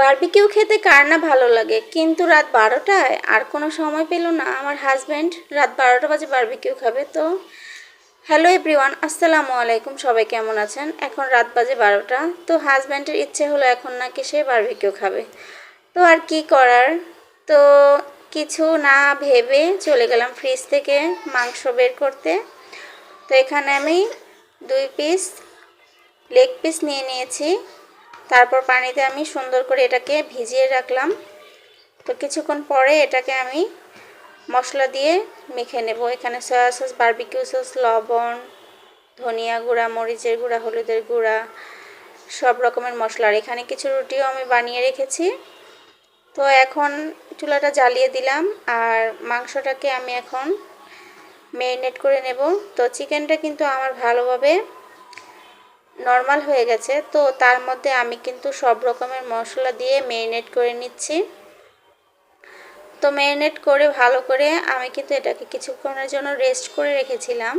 Barbecue খেতে কার না ভালো লাগে? কিন্তু রাত বারোটায় আর কোনো সময় পেল না আমার হাজব্যান্ড রাত বারোটা বাজে বারবিকিউ খাবে তো? হ্যালো এভরিওয়ান, আসসালামু আলাইকুম। সবাই কেমন আছেন? এখন রাত বাজে বারোটা। তো হাজব্যান্ডের ইচ্ছে হলো এখন নাকি সে বারবিকিউ খাবে। তো আর কি করার? তো কিছু না ভেবে চলে গেলাম ফ্রিজ থেকে মাংস বের করতে। তো এখানে আমি দুই পিস লেগ পিস নিয়ে নিয়েছি। তারপর পানিতে আমি সুন্দর করে এটাকে ভিজিয়ে রাখলাম। তো কিছুক্ষণ পরে এটাকে আমি মশলা দিয়ে মেখে নেব। এখানে সয়া সস বার্বিকিউ সস লবণ, ধনিয়া গুঁড়া, মরিচের গুঁড়া, হলুদের গুঁড়া, সব রকমের মশলা। আর এখানে কিছু রুটিও আমি বানিয়ে রেখেছি। তো এখন চুলাটা জ্বালিয়ে দিলাম আর মাংসটাকে আমি এখন ম্যারিনেট করে নেব। তো চিকেনটা কিন্তু আমার ভালোভাবে নর্মাল হয়ে গেছে, তো তার মধ্যে আমি কিন্তু সব রকমের মশলা দিয়ে ম্যারিনেট করে নিচ্ছি। তো ম্যারিনেট করে ভালো করে আমি কিন্তু এটাকে কিছুক্ষণের জন্য রেস্ট করে রেখেছিলাম।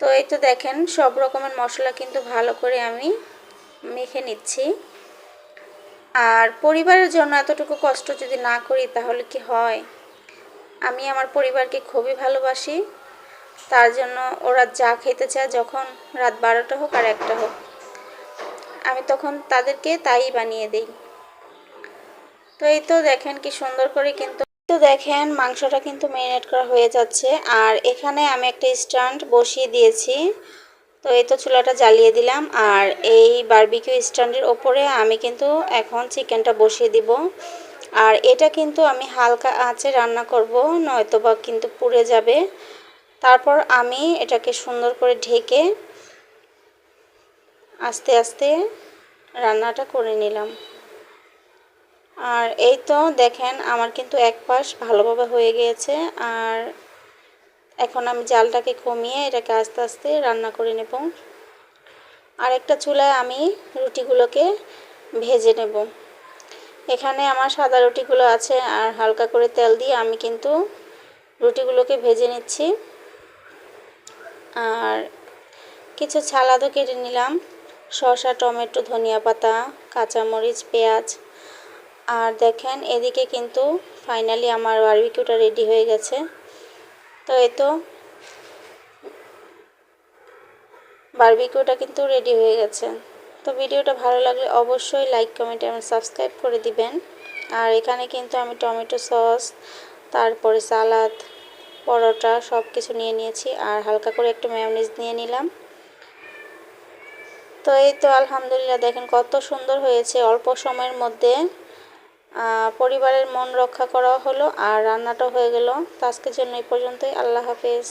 তো এই তো দেখেন, সব রকমের মশলা কিন্তু ভালো করে আমি মেখে নিচ্ছি। আর পরিবারের জন্য এতটুকু কষ্ট যদি না করি তাহলে কি হয়? আমি আমার পরিবারকে খুবই ভালোবাসি। তার জন্য ওরা যা খেতে চায় যখন রাত বারোটা হোক আর একটা হোক। আমি তখন তাদেরকে তাই বানিয়ে দিই। তো এই তো দেখেন কি সুন্দর করে কিন্তু তো দেখেন মাংসটা কিন্তু ম্যারিনেট করা হয়ে যাচ্ছে। আর এখানে আমি একটা স্ট্যান্ড বসিয়ে দিয়েছি। তো এই তো চুলাটা জ্বালিয়ে দিলাম। আর এই বারবিকিউ স্ট্যান্ডের ওপরে আমি কিন্তু এখন চিকেনটা বসিয়ে দিব। আর এটা কিন্তু আমি হালকা আঁচে রান্না করব নয়তো বা কিন্তু পুড়ে যাবে। তারপর আমি এটাকে সুন্দর করে ঢেকে আস্তে আস্তে রান্নাটা করে নিলাম। আর এই তো দেখেন আমার কিন্তু এক পাশ ভালোভাবে হয়ে গিয়েছে, আর এখন আমি জালটাকে কমিয়ে এটাকে আস্তে আস্তে রান্না করে নেব। আর একটা চুলায় আমি রুটিগুলোকে ভেজে নেব। এখানে আমার সাদা রুটিগুলো আছে, আর হালকা করে তেল দিয়ে আমি কিন্তু রুটিগুলোকে ভেজে নিচ্ছি। আর কিছু ছালাদও কেটে নিলাম। শসা, টমেটো, ধনিয়া পাতা, কাঁচামরিচ, পেঁয়াজ। আর দেখেন, এদিকে কিন্তু ফাইনালি আমার বারবিকিউটা রেডি হয়ে গেছে। তো এ তো বারবিকিউটা কিন্তু রেডি হয়ে গেছে। তো ভিডিওটা ভালো লাগলে অবশ্যই লাইক কমেন্ট এবং সাবস্ক্রাইব করে দিবেন। আর এখানে কিন্তু আমি টমেটো সস, তারপরে সালাদ পরোটা সব কিছু নিয়ে নিয়েছি আর হালকা করে একটু ম্যামনিজ নিয়ে নিলাম। তো এই তো আলহামদুলিল্লাহ দেখেন কত সুন্দর হয়েছে। অল্প সময়ের মধ্যে পরিবারের মন রক্ষা করা হলো আর রান্নাটা হয়ে গেল। তো আজকের জন্য এই পর্যন্তই। আল্লাহ হাফেজ।